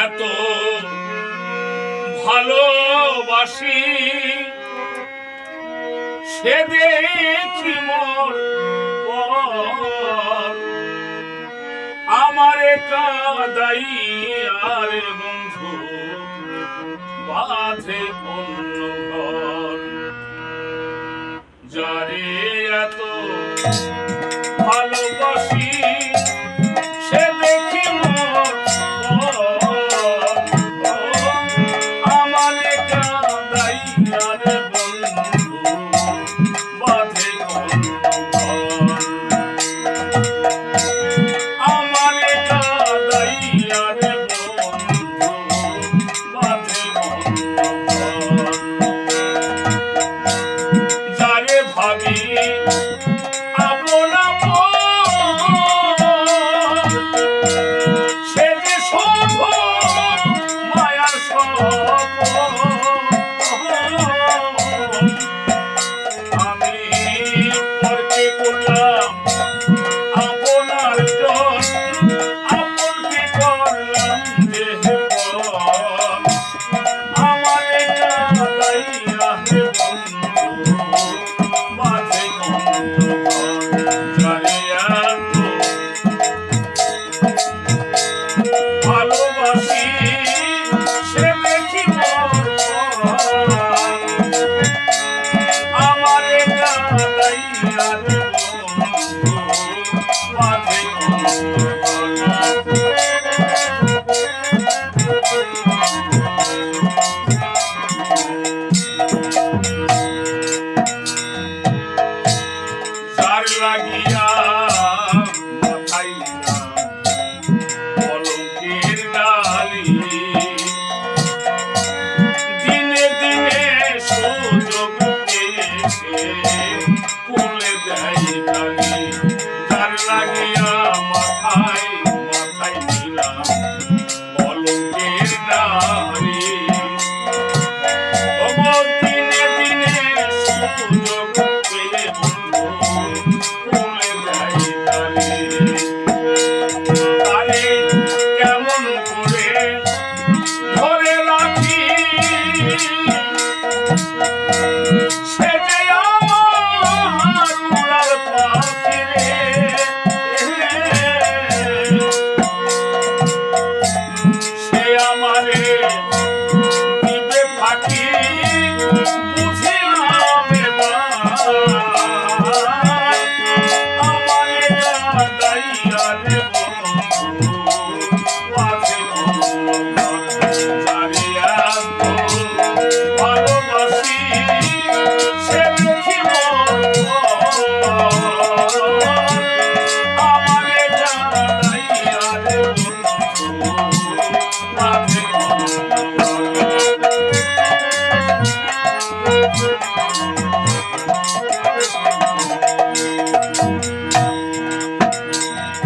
এত ভালোবাসি। সে দেখি মোর আমারে কাদাই আর বন্ধু বাধে অন্য ঘর। যারে এত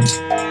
Bye.